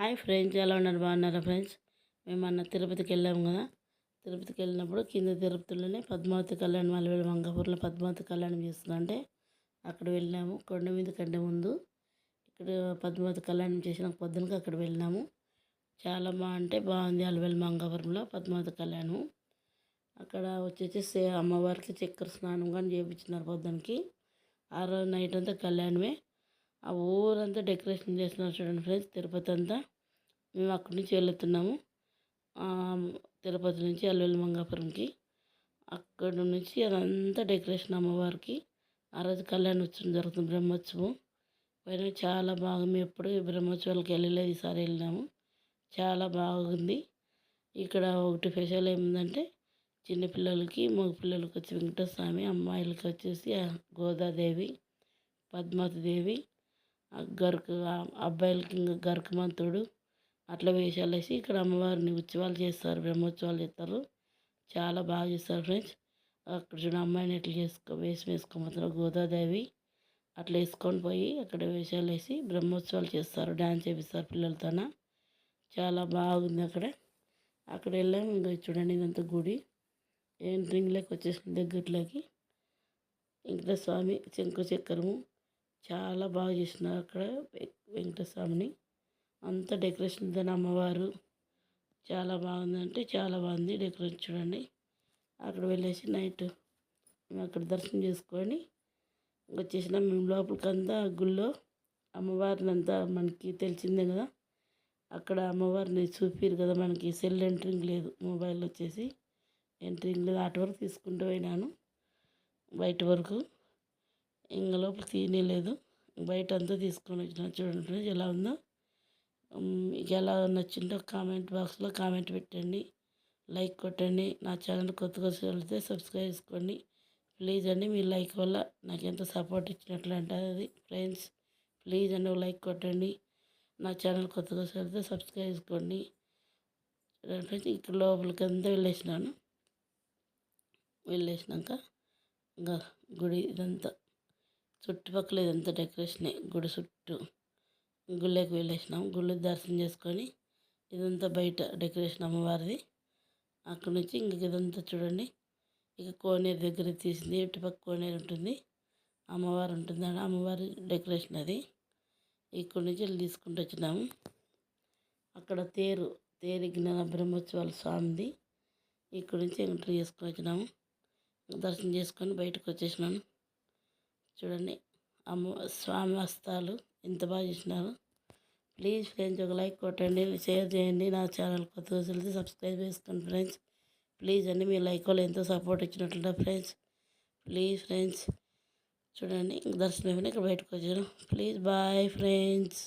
Hi friends ఎలా ఉన్నారు? బాగున్నారా ఫ్రెండ్స్? మేము అన్న తిరుపతికి వెళ్ళాము కదా. తిరుపతికి వెళ్ళినప్పుడు కింద తిరుపతిలోనే పద్మావతి కళ్యాణం అలవేళ మంగాపూర్లో పద్మావతి కళ్యాణం చేస్తుందంటే అక్కడ వెళ్ళినాము. కొండ మీద కంటే ముందు ఇక్కడ పద్మావతి కళ్యాణం చేసిన పొద్దునకి అక్కడ వెళ్ళినాము. చాలా బాగుంటే బాగుంది అలవేలు మంగాపురంలో పద్మావతి కళ్యాణం. అక్కడ వచ్చేసి అమ్మవారికి చక్కెర స్నానం కానీ చేయించినారు పొద్దునకి. ఆ రోజు నైట్ అంతా కళ్యాణమే. ఆ ఊరంతా డెకరేషన్ చేస్తున్నారు చూడండి ఫ్రెండ్స్ తిరుపతి అంతా. మేము అక్కడి నుంచి వెళ్తున్నాము. తిరుపతి నుంచి అల్లుల్లి మంగాపురంకి. అక్కడ నుంచి అదంతా డెకరేషన్ అమ్మవారికి. ఆ రోజు కళ్యాణోత్సవం జరుగుతుంది బ్రహ్మోత్సవం. పైన చాలా బాగా మేము ఎప్పుడు బ్రహ్మోత్సవాలకి వెళ్ళలేదు ఈసారి వెళ్ళినాము. చాలా బాగుంది. ఇక్కడ ఒకటి స్పెషల్ ఏముందంటే చిన్నపిల్లలకి మగ పిల్లలకి వచ్చి వెంకటస్వామి అమ్మాయిలకి వచ్చేసి గోదాదేవి పద్మావతి దేవి గరుకు అబ్బాయిలకి ఇంకా గరుకమంతుడు అట్లా వేషాలు వేసి ఇక్కడ అమ్మవారిని ఉత్సవాలు చేస్తారు బ్రహ్మోత్సవాలు చేస్తారు. చాలా బాగా చేస్తారు ఫ్రెండ్స్. అక్కడ చూడ అమ్మాయిని ఎట్లా చేసుకో వేషం వేసుకోమంటారు గోదాదేవి. అట్లా వేసుకొని పోయి అక్కడ వేషాలు వేసి బ్రహ్మోత్సవాలు చేస్తారు డ్యాన్స్ చేపిస్తారు పిల్లలతోన. చాలా బాగుంది అక్కడ. అక్కడ వెళ్ళాము ఇంకా చూడండి ఇదంతా గుడి. ఎంట్రింగ్లోకి వచ్చేసిన దగ్గరలోకి. ఇంకా స్వామి శంకు చక్రము చాలా బాగా చేసినారు అక్కడ వెంకటస్వామిని. అంత డెకరేషన్ దాని అమ్మవారు చాలా బాగుందంటే చాలా బాగుంది డెకరేషన్ చూడండి. అక్కడ వెళ్ళేసి నైట్ మేము అక్కడ దర్శనం చేసుకొని వచ్చేసిన మేము లోపలికంతా గుళ్ళో అమ్మవారిని అంతా మనకి తెలిసిందే కదా. అక్కడ అమ్మవారిని చూపిరు కదా మనకి సెల్ ఎంట్రింగ్ లేదు మొబైల్ వచ్చేసి ఎంట్రింగ్ లేదు. అటు వరకు తీసుకుంటూ పోయినాను బయట వరకు. ఇంక లోపల తీయలేదు బయట అంతా తీసుకొని వచ్చిన చూడండి ఎలా ఉందో. మీకు ఎలా నచ్చిందో కామెంట్ బాక్స్లో కామెంట్ పెట్టండి. లైక్ కొట్టండి. నా ఛానల్ కొత్తగా వెళ్తే సబ్స్క్రైబ్ చేసుకోండి. ప్లీజ్ అండి మీ లైక్ వల్ల నాకు ఎంతో సపోర్ట్ ఇచ్చినట్లు అంటుంది ఫ్రెండ్స్. ప్లీజ్ అండి లైక్ కొట్టండి. నా ఛానల్ కొత్తగా వెళ్తే సబ్స్క్రైబ్ చేసుకోండి. ఫ్రెండ్స్ ఇక్కడ లోపలికి అంతా వెళ్ళేసినాను. వెళ్ళేసినాక ఇంకా గుడి ఇదంతా చుట్టుపక్కల ఇదంతా డెకరేషనే. గుడి చుట్టూ గుళ్ళకి వెళ్ళేసినాం. గుళ్ళు దర్శనం చేసుకొని ఇదంతా బయట డెకరేషన్ అమ్మవారిది. అక్కడ నుంచి ఇంక ఇదంతా చూడండి. ఇక కోనేరు దగ్గర తీసింది. ఇటుపక్క కోనేరు ఉంటుంది? అమ్మవారు ఉంటుంది. అని అమ్మవారి డెకరేషన్ అది. ఇక్కడి నుంచి వెళ్ళి తీసుకుంటూ వచ్చినాము అక్కడ తేరు తేరు జ్ఞాన బ్రహ్మోత్సవాల స్వామిది. ఇక్కడి నుంచి ఎంట్రీ చేసుకొని వచ్చినాము దర్శనం చేసుకొని బయటకు వచ్చేసినాను చూడండి. అమ్మ స్వామి హస్తాలు ఎంత బాగా చేసినారు. ప్లీజ్ ఫ్రెండ్స్ ఒక లైక్ కొట్టండి షేర్ చేయండి. నా ఛానల్ కొత్త వెళ్తే సబ్స్క్రైబ్ చేసుకోండి ఫ్రెండ్స్. ప్లీజ్ అండి మీ లైక్ వాళ్ళు ఎంతో సపోర్ట్ ఇచ్చినట్లుంటారు ఫ్రెండ్స్. ప్లీజ్ ఫ్రెండ్స్ చూడండి. దర్శనం ఇక్కడ బయటకు వచ్చాను. Please bye friends.